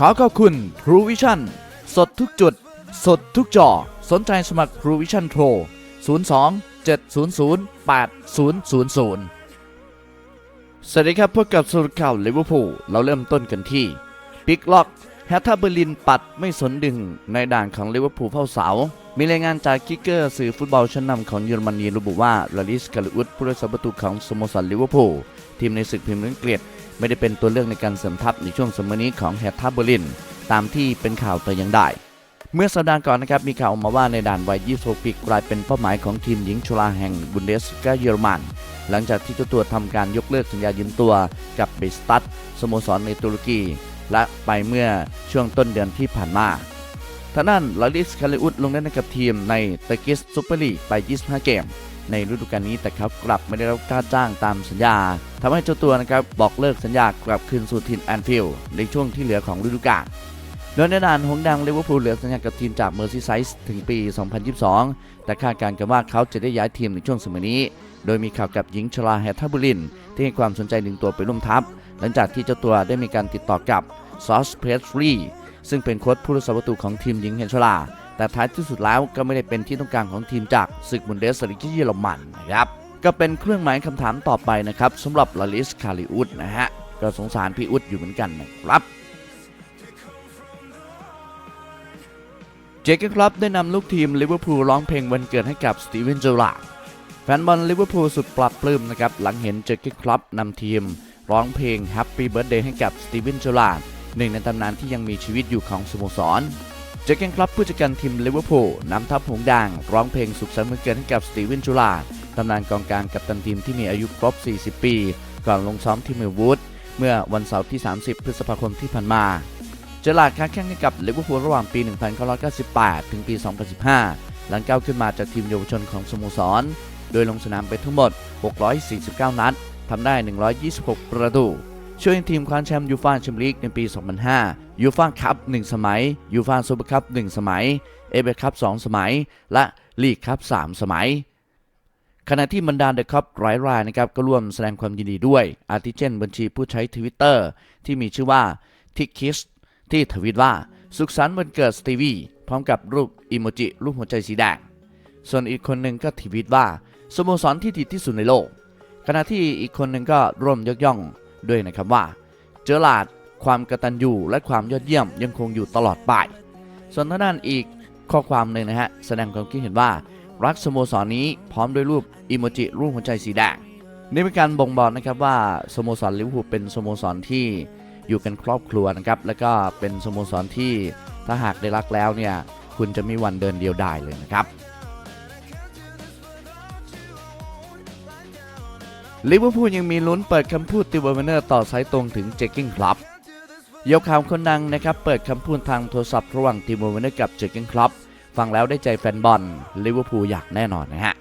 ขอขอบคุณ True Vision สดทุกจุด สดทุกจอ สนใจสมัคร True Vision โทร02 700 8000สวัสดีครับพบกับสรุปข่าวลิเวอร์พูลเราเริ่มต้นกันที่ปิกล็อกแฮตทาเบอร์ลินปัดไม่สนดึงในด่านของลิเวอร์พูลเฝ้าเสา มีรายงานจากคิกเกอร์สื่อฟุตบอลชั้นนำของเยอรมนีระบุว่าลาลิสกาลอุดผู้รักษาประตูของสโมสรลิเวอร์พูลทีมในศึกพรีเมียร์ลีกอังกฤษ ไม่ได้เป็นตัวเลือกในการเสริมทัพในช่วงสมัยนี้ของแฮตทาเบอร์ลิน ตามที่เป็นข่าวแต่ยังได้ เมื่อสัปดาห์ก่อนนะครับมีข่าวออกมาว่าในด่านวัย26ปีกลายเป็นเป้าหมายของทีมหญิงชลาแห่งบุนเดสกาเยอรมัน หลังจากที่เจ้าตัวทำการยกเลิกสัญญายืมตัวกับเบสตัดสโมสรในตุรกีและไปเมื่อช่วงต้นเดือนที่ผ่านมา ท่านั้นลาลิสคาเลอุดลงเล่นให้กับทีมในเตกิสซูเปอร์ลีกไป 25 เกม ในฤดูกาลนี้แต่เขากลับไม่ได้รับการจ้างตามสัญญาทำให้เจ้าตัวนะครับบอกเลิกสัญญากลับคืนสู่ทีมแอนฟิลด์ในช่วงที่เหลือของฤดูกาลโดยในด่านหงดังลิเวอร์พูลเหลือสัญญากับทีมจากเมอร์ซีไซส์ถึงปี 2022 แต่คาดการณ์กันว่าเขาจะได้ย้ายทีมในช่วงสมัยนี้ โดยมีข่าวกับหญิงชลาแฮทาบุลิน ที่ให้ความสนใจดึงตัวไปร่วมทัพ หลังจากที่เจ้าตัวได้มีการติดต่อกับซอสเพรสลี ซึ่งเป็นโค้ชผู้รักษาประตูของทีมหญิงเฮนชลา แต่ท้ายที่สุดแล้วก็ไม่ได้เป็นที่ต้องการของทีมจากศึกบุนเดสลิกาเยอรมันนะครับก็เป็นเครื่องหมายคำถามต่อไปนะครับสำหรับลาลิสคาริอุดนะฮะก็สงสารพี่อุดอยู่เหมือนกันนะครับเจเกนคลับได้นำลูกทีมลิเวอร์พูลร้องเพลงวันเกิดให้กับสตีเวนเจอราร์แฟนบอลลิเวอร์พูลสุดปรับปลื้มนะครับหลังเห็นเจเกนคลับนำทีม ร้องเพลง Happy Birthday ให้กับสตีเวนเจอราร์ หนึ่งในตำนานที่ยังมีชีวิตอยู่ของสโมสรเจเกนคลับผู้จัดการทีมลิเวอร์พูลนำทัพหงด่างร้องเพลงสุขสันต์วันเกิดให้กับสตีเวนจูลาดตำนานกองกลางกับตันทีมที่มีอายุครบ 40 ปี ก่อนลงซ้อมที่เมลวูดเมื่อวันเสาร์ที่ 30 พฤษภาคมที่ผ่านมา เจอราดค้าแข่งให้กับลิเวอร์พูลระหว่างปี 1998 ถึงปี 2015 หลังก้าวขึ้นมาจากทีมเยาวชนของสโมสร โดยลงสนามไปทั้งหมด 649 นัดทำได้ 126 ประตู ช่วยทีมคว้าแชมป์ยูฟ่าแชมเปี้ยนลีกในปี 2005 ยูฟ่าคัพ1สมัย ยูฟ่าซูเปอร์คัพ1สมัย เอเบคัพ2สมัย และลีกคัพ3สมัย ขณะที่บรรดาเดอะคัพหลายรายนะครับก็ร่วมแสดงความยินดีด้วย อาทิเช่นบัญชีผู้ใช้ทวิตเตอร์ที่มีชื่อว่าทิกคิสที่ทวิตว่า สุขสันต์วันเกิดสตีวีพร้อมกับรูปอิโมจิรูปหัวใจสีแดง ส่วนอีกคนหนึ่งก็ทวิตว่าสโมสรที่ดีที่สุดในโลก ขณะที่อีกคนหนึ่งก็ร่วมยกย่อง ด้วยนะครับว่า เจอหลาดความกระตัญญูและความยอดเยี่ยมยังคงอยู่ตลอดไป ส่วนทางด้านอีกข้อความหนึ่งนะฮะ แสดงความคิดเห็นว่า รักสโมสรนี้พร้อมด้วยรูปอิโมจิรูปหัวใจสีแดงนี่เป็นการบ่งบอกนะครับว่าสโมสรลิเวอร์พูลเป็นสโมสรที่อยู่กันครอบครัวนะครับแล้วก็เป็นสโมสรที่ถ้าหากได้รักแล้วเนี่ยคุณจะมีวันเดินเดียวได้เลยนะครับ ลิเวอร์พูลยังมีลุ้นเปิดคำพูดติวเวอร์เนอร์ต่อสายตรงถึงเจคกิ้งคลับยกข่าวคนดังนะครับเปิดคำพูดทางโทรศัพท์ระหว่างติวเวอร์เนอร์กับเจคกิ้งคลับฟังแล้วได้ใจแฟนบอลลิเวอร์พูลอยากแน่นอนนะฮะ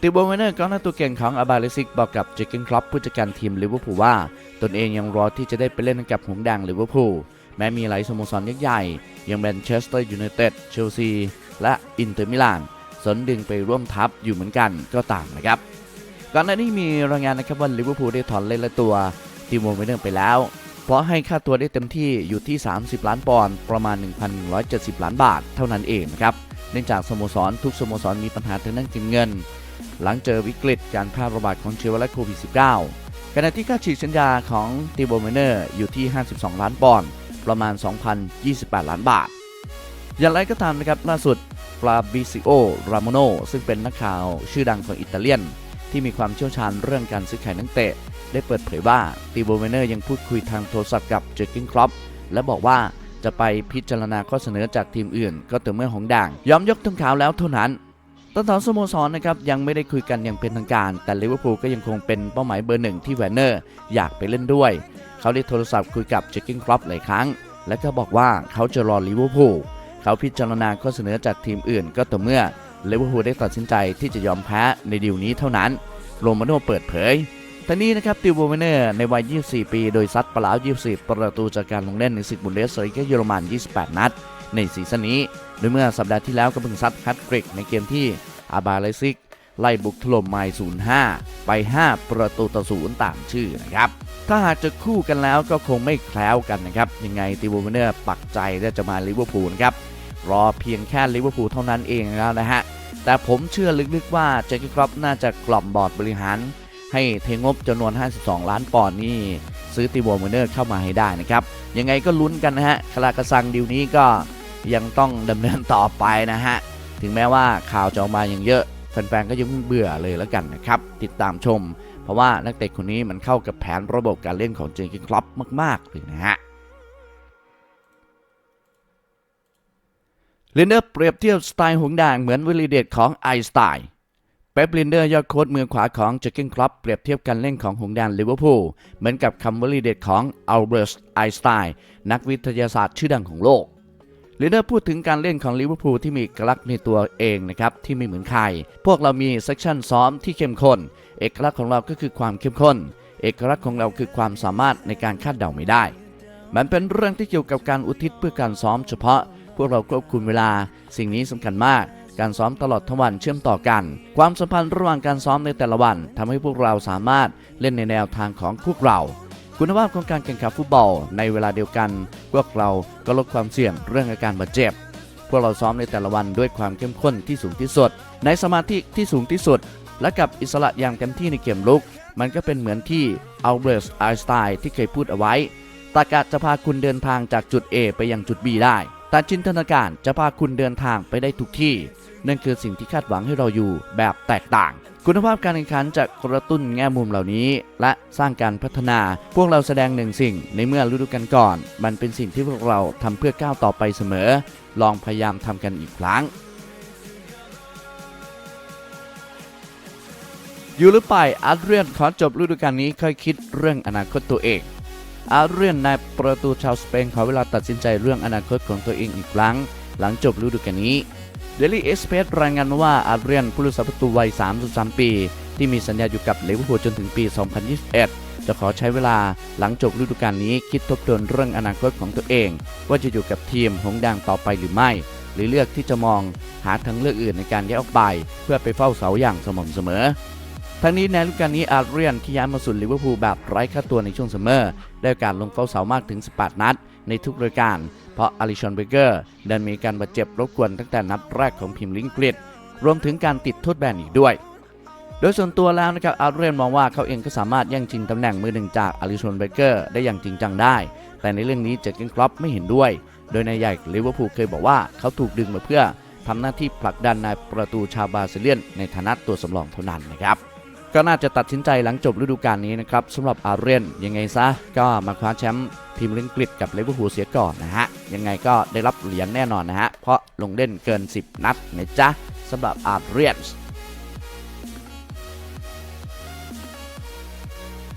ติวเบอร์เวเนอร์กองหน้าตัวเก่งของอาบาเลซิกบอกกับเจคเกนคลับผู้จัดการทีมลิเวอร์พูลว่าตนเองยังรอที่จะได้ไปเล่นกับหงส์แดงลิเวอร์พูลแม้มีหลายสโมสรยักษ์ใหญ่อย่างแมนเชสเตอร์ยูไนเต็ดเชลซีและอินเตอร์มิลานสนดึงไปร่วมทัพอยู่เหมือนกันก็ตามนะครับ ก่อนหน้านี้มีรายงานนะครับว่าลิเวอร์พูลได้ถอนเล่นละตัวติวเบอร์เวเนอร์ไปแล้ว เพราะให้ค่าตัวได้เต็มที่อยู่ที่ 30 ล้านปอนด์ประมาณ 1,170 ล้านบาทเท่านั้นเองนะครับเนื่องจากสโมสรทุกสโมสรมีปัญหาทางด้านการเงิน หลังเจอวิกฤตการแพร่ระบาดของเชื้อไวรัสโควิด -19 ขณะที่ค่าฉีดสัญญาของติโบเมเนอร์อยู่ที่ 52 ล้านปอนด์ประมาณ 2,028 ล้านบาท อย่างไรก็ตามนะครับล่าสุดฟลาบิซิโอ รามโนซึ่งเป็นนักข่าวชื่อดังของอิตาเลียน ที่มีความเชี่ยวชาญเรื่องการซื้อขายนักเตะ ได้เปิดเผยว่าติโบเมเนอร์ยังพูดคุยทางโทรศัพท์กับเจอร์กินครอปและบอกว่าจะไปพิจารณาข้อเสนอจากทีมอื่น ก็ต่อเมื่อหงด่าง ยอมยกทงขาวแล้วเท่านั้นต้นทางสโมสรนะครับยังไม่ได้คุยกันอย่างเป็นทางการ แต่ลิเวอร์พูลก็ยังคงเป็นเป้าหมายเบอร์หนึ่งที่แวนเนอร์อยากไปเล่นด้วย เขาได้โทรศัพท์คุยกับเจคกิ้งครอปหลายครั้ง และก็บอกว่าเขาจะรอลิเวอร์พูลเขาพิจารณาข้อเสนอจากทีมอื่น ก็ต่อเมื่อ เลเวอร์พูลได้ตัดสินใจที่จะยอมแพ้ในดีลนี้เท่านั้น โรมาโน่เปิดเผยทั้งนี้นะครับติวโบเวเนอร์ในวัย 24 ปี โดยซัดปล้ว24 ประตูจากการลงเล่นในศึกบุนเดสลิกาเยอรมัน 28 นัด ในซีซั่นนี้ โดยเมื่อสัปดาห์ที่แล้วก็เพิ่งซัดแฮตทริกในเกมที่อาบาเลซิก ไล่บุกถล่มไมล์05 ไป 5 ประตูต่อศูนย์ตามชื่อนะครับ ถ้าหากจะคู่กันแล้วก็คงไม่แคล้วกันนะครับ ยังไงติวโวเมเนอร์ปักใจที่จะมาลิเวอร์พูลครับ รอเพียงแค่ลิเวอร์พูลเท่านั้นเองแล้วนะฮะ แต่ผมเชื่อลึกๆว่าเจคกี้ครอปน่าจะกล่อมบอร์ดบริหาร ให้เทงบจำนวน 52 ล้านปอนด์นี่ซื้อติโวเนอร์เข้ามาให้ได้นะครับ ยังไงก็ลุ้นกันนะฮะคลากระซังดิวนี้ก็ยังต้องดำเนินต่อไปนะฮะ ถึงแม้ว่าข่าวจะออกมาอย่างเยอะแฟนๆก็ยังเบื่อเลยแล้วกันนะครับ ติดตามชม เพราะว่านักเตะคนนี้มันเข้ากับแผนระบบการเล่นของเจอร์เกนคลอปมาก ๆ เลยนะฮะ ลินเดอร์เปรียบเทียบสไตล์หงด่างเหมือนวิลีเดตของไอน์สไตน์เป๊ปลินเดอร์ยอดโค้ชมือขวาของเจอร์เกนคล็อปเปรียบเทียบการเล่นของหงด่างลิเวอร์พูลเหมือนกับคำวิลีเดตของอัลเบิร์ตไอน์สไตน์นักวิทยาศาสตร์ชื่อดังของโลกลีดเดอร์พูดถึงการเล่นของลิเวอร์พูลที่มีเอกลักษณ์ในตัวเองนะครับที่ไม่เหมือนใคร พวกเรามีเซสชั่นซ้อมที่เข้มข้น เอกลักษณ์ของเราก็คือความเข้มข้น เอกลักษณ์ของเราคือความสามารถในการคาดเดาไม่ได้ มันเป็นเรื่องที่เกี่ยวกับการอุทิศเพื่อการซ้อมเฉพาะ พวกเราควบคุมเวลา สิ่งนี้สำคัญมาก การซ้อมตลอดทั้งวันเชื่อมต่อกัน ความสัมพันธ์ระหว่างการซ้อมในแต่ละวันทำให้พวกเราสามารถเล่นในแนวทางของพวกเรา คุณภาพของการแข่งขันฟุตบอลในเวลาเดียวกัน พวกเราก็ลดความเสี่ยงเรื่องอาการบาดเจ็บ พวกเราซ้อมในแต่ละวันด้วยความเข้มข้นที่สูงที่สุด ในสมาธิที่สูงที่สุด และกับอิสระอย่างเต็มที่ในเกมลุก มันก็เป็นเหมือนที่อัลเบิร์ตไอน์สไตน์ที่เคยพูดเอาไว้ตากาจะพาคุณเดินทางจากจุด A ไปยังจุด B ได้ แต่จินตนาการจะพาคุณเดินทางไปได้ทุกที่ นั่นคือสิ่งที่คาดหวังให้เราอยู่แบบแตกต่าง คุณภาพการแข่งขันจะกระตุ้นแง่มุมเหล่านี้ และสร้างการพัฒนา พวกเราแสดงหนึ่งสิ่งในเมื่อฤดูกาลก่อน มันเป็นสิ่งที่พวกเราทำเพื่อก้าวต่อไปเสมอ ลองพยายามทำกันอีกครั้งอยู่หรือไปอาร์เรียนขอจบฤดูกาลนี้ค่อยคิดเรื่องอนาคตตัวเอง อาร์เรียนนายประตูชาวสเปนขอเวลาตัดสินใจเรื่องอนาคตของตัวเองอีกครั้ง หลังจบฤดูกาลนี้เดลี่เอสเพสรายงานว่าอาร์เรียนผู้รักษาประตูวัย 33 ปี ที่มีสัญญาอยู่กับลิเวอร์พูลจนถึงปี 2021 จะขอใช้เวลาหลังจบฤดูกาลนี้คิดทบทวนเรื่องอนาคตของตัวเอง ว่าจะอยู่กับทีมหงส์แดงต่อไปหรือไม่ หรือเลือกที่จะมองหาทางเลือกอื่นในการย้ายออกไป เพื่อไปเฝ้าเสาอย่างสม่ำเสมอ ทั้งนี้ในฤดูกาลนี้อาร์เรียนที่ย้ายมาสู่ลิเวอร์พูลแบบไร้ค่าตัวในช่วงซัมเมอร์ได้โอกาสลงเฝ้าเสามากถึง 18 นัด ในทุกรายการ เพราะอลิชอนเบเกอร์ดันมีการบาดเจ็บรบกวนตั้งแต่นัดแรกของพิมลิงกฤษรวมถึงการติดโทษแบนอีกด้วย โดยส่วนตัวแล้วนะครับอาร์เรียนมองว่าเขาเองก็สามารถแย่งชิงตำแหน่งมือหนึ่งจากอลิชอนเบเกอร์ได้อย่างจริงจังได้ แต่ในเรื่องนี้เจคเกนครอปไม่เห็นด้วย โดยนายใหญ่ลิเวอร์พูลเคยบอกว่าเขาถูกดึงมาเพื่อทำหน้าที่ผลักดันนายประตูชาวบาซิเลียนในฐานะตัวสำรองเท่านั้นนะครับ ก็น่าจะตัดสินใจหลังจบฤดูกาลนี้นะครับสำหรับอาร์เรนยังไงซะ ก็มาคว้าแชมป์พรีเมียร์ลีกอังกฤษกับเลเวอร์พูลเสียก่อนนะฮะ ยังไงก็ได้รับเหรียญแน่นอนนะฮะ เพราะลงเล่นเกิน 10 นัดนะจ๊ะสำหรับอาร์เรน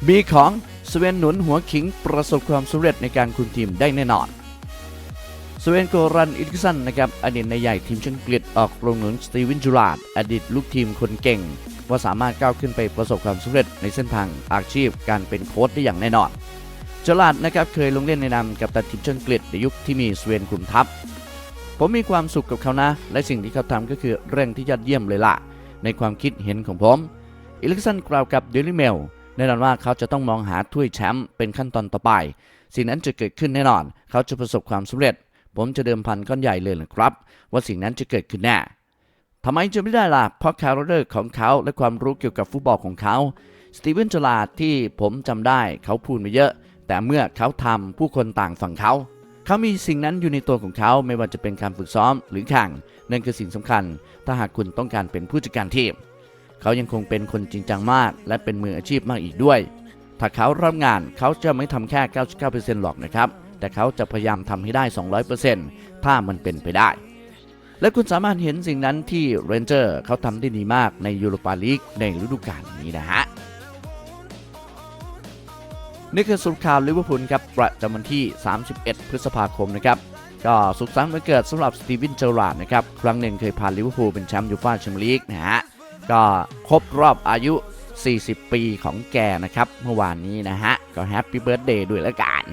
มีของสเวนหนุนหัวขิงประสบความสำเร็จในการคุมทีมได้แน่นอนสเวนโกรันอิกิสันนะครับอดีตนายใหญ่ทีมชังกฤษออกลงหนุนสตีเวนจูราดอดีตลูกทีมคนเก่ง ว่าสามารถก้าวขึ้นไปประสบความสำเร็จในเส้นทางอาชีพการเป็นโค้ชได้อย่างแน่นอนจลาดนะครับเคยลงเล่นในนามกับตันทีมชาติอังกฤษในยุคที่มีสเวนคุมทัพ ผมมีความสุขกับเขานะ และสิ่งที่เขาทำก็คือเรื่องที่ยอดเยี่ยมเลยล่ะ ในความคิดเห็นของผมอิลิกสันกล่าวกับเดลิเมลแน่นอนว่าเขาจะต้องมองหาถ้วยแชมป์เป็นขั้นตอนต่อไป สิ่งนั้นจะเกิดขึ้นแน่นอน เขาจะประสบความสำเร็จ ผมจะเดิมพันก้อนใหญ่เลยนะครับ ว่าสิ่งนั้นจะเกิดขึ้นแน่ ทำไมจะไม่ได้ล่ะ เพราะคารคเตอร์ของเขาและความรู้เกี่ยวกับฟุตบอลของเขาสตีเวนจลาดที่ผมจำได้เขาพูดมาเยอะ แต่เมื่อเขาทำผู้คนต่างฝั่งเขา เขามีสิ่งนั้นอยู่ในตัวของเขาไม่ว่าจะเป็นการฝึกซ้อมหรือแข่งนั่นคือสิ่งสำคัญ ถ้าหากคุณต้องการเป็นผู้จัดการทีมเขายังคงเป็นคนจริงจังมาก และเป็นมืออาชีพมากอีกด้วย ถ้าเขารับงานเขาจะไม่ทำแค่ 99%หรอกนะครับ แต่เขาจะพยายามทำให้ได้ 200%ถ้ามันเป็นไปได้ และคุณสามารถเห็นสิ่งนั้นที่เรนเจอร์เขาทำได้ดีมากในยูโรปาลีกในฤดูกาลนี้นะฮะนี่คือสรุปข่าวลิเวอร์พูลครับประจำวันที่ 31 พฤษภาคมนะครับก็สุขสันต์วันเกิดสำหรับสตีเวนเจอราร์ดนะครับครั้งหนึ่งเคยพาลิเวอร์พูลเป็นแชมป์ยูฟ่าแชมเปี้ยนลีกนะฮะก็ครบรอบอายุ 40 ปีของแกนะครับ เมื่อวานนี้นะฮะ ก็แฮปปี้เบิร์ดเดย์ด้วยละกัน